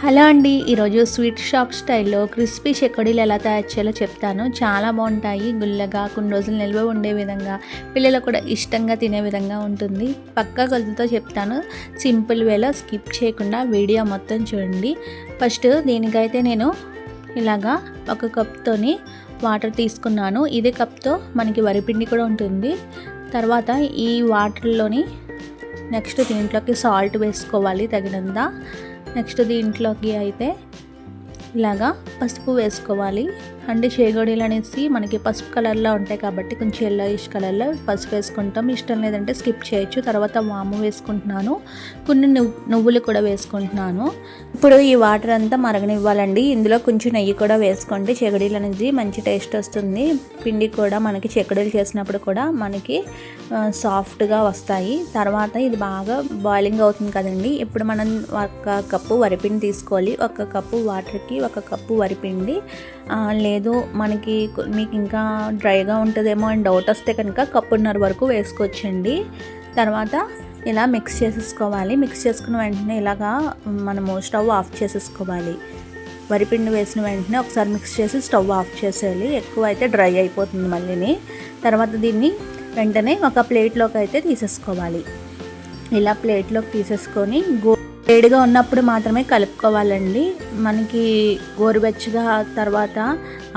Hello అండి ఈరోజు sweet shop స్టైల్లో క్రిస్పీ చెక్కడీలు ఎలా తయారు చేయాలో చెప్తాను. చాలా బాగుంటాయి గుల్లగా కొన్ని రోజులు నిల్వ ఉండే విధంగా పిల్లలు కూడా ఇష్టంగా తినే విధంగా ఉంటుంది. పక్కా కొలతతో చెప్తాను. సింపుల్ వేలో స్కిప్ చేయకుండా వీడియో మొత్తం చూడండి. ఫస్ట్ దీనికైతే నేను ఇలాగా ఒక కప్తోని వాటర్ తీసుకున్నాను. ఇదే కప్తో మనకి వరిపిండి కూడా ఉంటుంది. తర్వాత ఈ వాటర్లోని నెక్స్ట్ దీంట్లోకి సాల్ట్ వేసుకోవాలి తగినంత. నెక్స్ట్ దీంట్లోకి అయితే ఇలాగా పసుపు వేసుకోవాలి. అంటే చేగోడీలు అనేసి మనకి పసుపు కలర్లో ఉంటాయి కాబట్టి కొంచెం ఎల్లోయిష్ కలర్లో పసుపు వేసుకుంటాం. ఇష్టం లేదంటే స్కిప్ చేయొచ్చు. తర్వాత వాము వేసుకుంటున్నాను. కొన్ని నువ్వులు కూడా వేసుకుంటున్నాను. ఇప్పుడు ఈ వాటర్ అంతా మరగనివ్వాలండి. ఇందులో కొంచెం నెయ్యి కూడా వేసుకోండి. చెగడీలు అనేది మంచి టేస్ట్ వస్తుంది. పిండి కూడా మనకి చెకడీలు చేసినప్పుడు కూడా మనకి సాఫ్ట్గా వస్తాయి. తర్వాత ఇది బాగా బాయిలింగ్ అవుతుంది కదండి. ఇప్పుడు మనం ఒక కప్పు వరిపిండి తీసుకోవాలి. ఒక కప్పు వాటర్కి ఒక కప్పు వరిపిండి లేదు మనకి మీకు ఇంకా డ్రైగా ఉంటుందేమో అని డౌట్ వస్తే కనుక కప్పున్నర వరకు వేసుకోవచ్చండి. తర్వాత ఇలా మిక్స్ చేసేసుకోవాలి. మిక్స్ చేసుకున్న వెంటనే ఇలాగా మనము స్టవ్ ఆఫ్ చేసేసుకోవాలి. వరిపిండి వేసిన వెంటనే ఒకసారి మిక్స్ చేసి స్టవ్ ఆఫ్ చేసేయాలి. ఎక్కువ అయితే డ్రై అయిపోతుంది మళ్ళీని. తర్వాత దీన్ని వెంటనే ఒక ప్లేట్లోకి అయితే తీసేసుకోవాలి. ఇలా ప్లేట్లోకి తీసేసుకొని గో వేడిగా ఉన్నప్పుడు మాత్రమే కలుపుకోవాలండి. మనకి గోరువెచ్చగా తర్వాత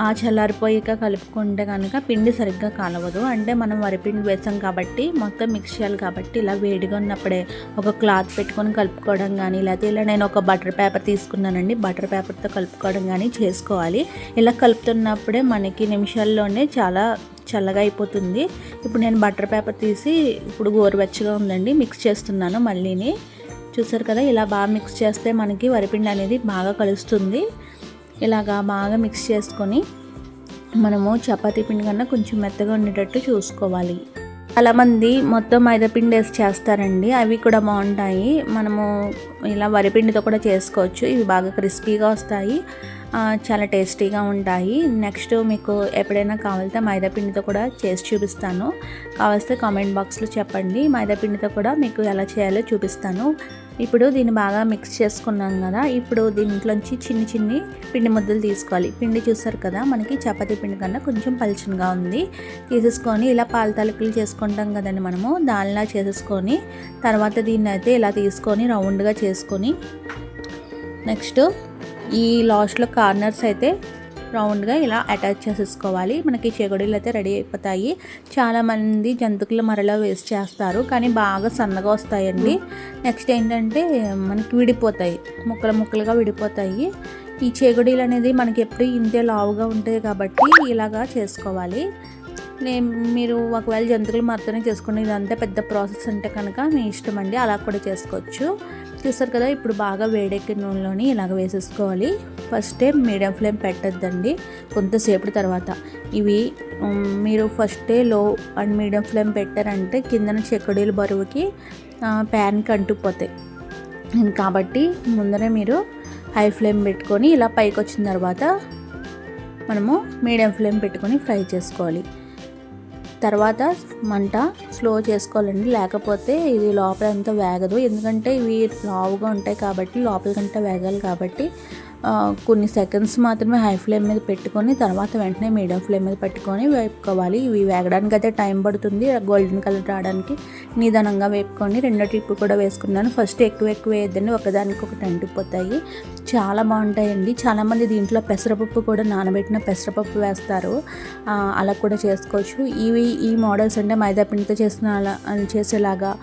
ఆ చల్లారిపోయాక కలుపుకుంటే కనుక పిండి సరిగ్గా కాలవదు. అంటే మనం వరిపిండి వేసాం కాబట్టి మొత్తం మిక్స్ చేయాలి కాబట్టి ఇలా వేడిగా ఉన్నప్పుడే ఒక క్లాత్ పెట్టుకొని కలుపుకోవడం కానీ లేకపోతే ఇలా నేను ఒక బటర్ పేపర్ తీసుకున్నానండి. బటర్ పేపర్తో కలుపుకోవడం కానీ చేసుకోవాలి. ఇలా కలుపుతున్నప్పుడే మనకి నిమిషాల్లోనే చాలా చల్లగా అయిపోతుంది. ఇప్పుడు నేను బటర్ పేపర్ తీసి ఇప్పుడు గోరువెచ్చగా ఉందండి మిక్స్ చేస్తున్నాను మళ్ళీని. చూసారు కదా ఇలా బాగా మిక్స్ చేస్తే మనకి వరిపిండి అనేది బాగా కలుస్తుంది. ఇలాగా బాగా మిక్స్ చేసుకొని మనము చపాతీ పిండి కన్నా కొంచెం మెత్తగా ఉండేటట్టు చూసుకోవాలి. చాలామంది మొత్తం మైదాపిండి వేసి చేస్తారండి. అవి కూడా బాగుంటాయి. మనము ఇలా వరిపిండితో కూడా చేసుకోవచ్చు. ఇవి బాగా క్రిస్పీగా వస్తాయి. చాలా టేస్టీగా ఉంటాయి. నెక్స్ట్ మీకు ఎప్పుడైనా కావాలితే మైదాపిండితో కూడా చేసి చూపిస్తాను. కావాల్సి కామెంట్ బాక్స్లో చెప్పండి. మైదాపిండితో కూడా మీకు ఎలా చేయాలో చూపిస్తాను. ఇప్పుడు దీన్ని బాగా మిక్స్ చేసుకున్నాం కదా ఇప్పుడు దీంట్లోంచి చిన్ని చిన్ని పిండి ముద్దలు తీసుకోవాలి. పిండి చూసారు కదా మనకి చపాతీ పిండి కన్నా కొంచెం పలుచనగా ఉంది. తీసేసుకొని ఇలా పాల తలుపులు చేసుకుంటాం కదండి మనము. దానిలా చేసేసుకొని తర్వాత దీన్ని అయితే ఇలా తీసుకొని రౌండ్గా చేసుకొని నెక్స్ట్ ఈ లాస్ట్లో కార్నర్స్ అయితే రౌండ్గా ఇలా అటాచ్ చేసేసుకోవాలి. మనకి చెగుడీలు అయితే రెడీ అయిపోతాయి. చాలామంది జంతుకులు మరలా వేస్ట్ చేస్తారు. కానీ బాగా సన్నగా వస్తాయండి. నెక్స్ట్ ఏంటంటే మనకి విడిపోతాయి. ముక్కలు ముక్కలుగా విడిపోతాయి. ఈ చెగుడీలు అనేది మనకి ఎప్పుడు ఇంతే లావుగా ఉంటాయి కాబట్టి ఇలాగా చేసుకోవాలి. నేను మీరు ఒకవేళ జంతువులు మాత్రమే చేసుకుని ఇదంతా పెద్ద ప్రాసెస్ అంటే కనుక మీ ఇష్టం అండి. అలా కూడా చేసుకోవచ్చు. చూస్తారు కదా ఇప్పుడు బాగా వేడెక్కిన నూనెలోని ఇలాగ వేసేసుకోవాలి. ఫస్టే మీడియం ఫ్లేమ్ పెట్టద్దండి. కొంతసేపు తర్వాత. ఇవి మీరు ఫస్టే లో అండ్ మీడియం ఫ్లేమ్ పెట్టారంటే కిందన చెక్కడీలు బరువుకి ప్యాన్కి అంటుకుపోతాయి. కాబట్టి ముందరే మీరు హై ఫ్లేమ్ పెట్టుకొని ఇలా పైకి వచ్చిన తర్వాత మనము మీడియం ఫ్లేమ్ పెట్టుకొని ఫ్రై చేసుకోవాలి. తర్వాత మంట స్లో చేసుకోవాలండి. లేకపోతే ఇది లోపలంతా వేగదు. ఎందుకంటే ఇవి లావుగా ఉంటాయి కాబట్టి లోపలికంతా వేగాలి కాబట్టి కొన్ని సెకండ్స్ మాత్రమే హై ఫ్లేమ్ మీద పెట్టుకొని తర్వాత వెంటనే మీడియం ఫ్లేమ్ మీద పెట్టుకొని వేపుకోవాలి. ఇవి వేగడానికి అయితే టైం పడుతుంది. గోల్డెన్ కలర్ రావడానికి నిదానంగా వేపుకొని రెండో ట్రిప్పు కూడా వేసుకున్నాను. ఫస్ట్ ఎక్కువ ఎక్కువ వేయద్దండి ఒకదానికి ఒకటి అంటిపోతాయి చాలా బాగుంటాయండి. చాలామంది దీంట్లో పెసరపప్పు కూడా నానబెట్టిన పెసరపప్పు వేస్తారు. అలా కూడా చేసుకోవచ్చు. ఇవి ఈ మోడల్స్ అంటే మైదా పిండితో చేసిన అలా చేసేలాగా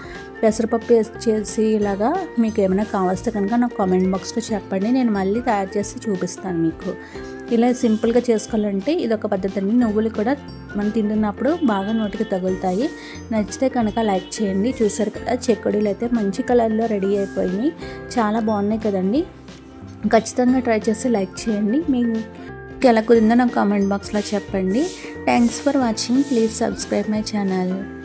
పెసరపప్పు చేసి ఇలాగా మీకు ఏమైనా కావస్తే కనుక నాకు కామెంట్ బాక్స్లో చెప్పండి. నేను మళ్ళీ తయారు చేసి చూపిస్తాను మీకు. ఇలా సింపుల్గా చేసుకోవాలంటే ఇది ఒక పద్ధతి అండి. నువ్వులు కూడా మనం తింటున్నప్పుడు బాగా నోటికి తగులుతాయి. నచ్చితే కనుక లైక్ చేయండి. చూసారు కదా చెక్కడీలు అయితే మంచి కలర్లో రెడీ అయిపోయినాయి. చాలా బాగున్నాయి కదండి. ఖచ్చితంగా ట్రై చేసి లైక్ చేయండి. మీకు ఎలా కుదిందో నాకు కామెంట్ బాక్స్లో చెప్పండి. Thanks for watching please subscribe my channel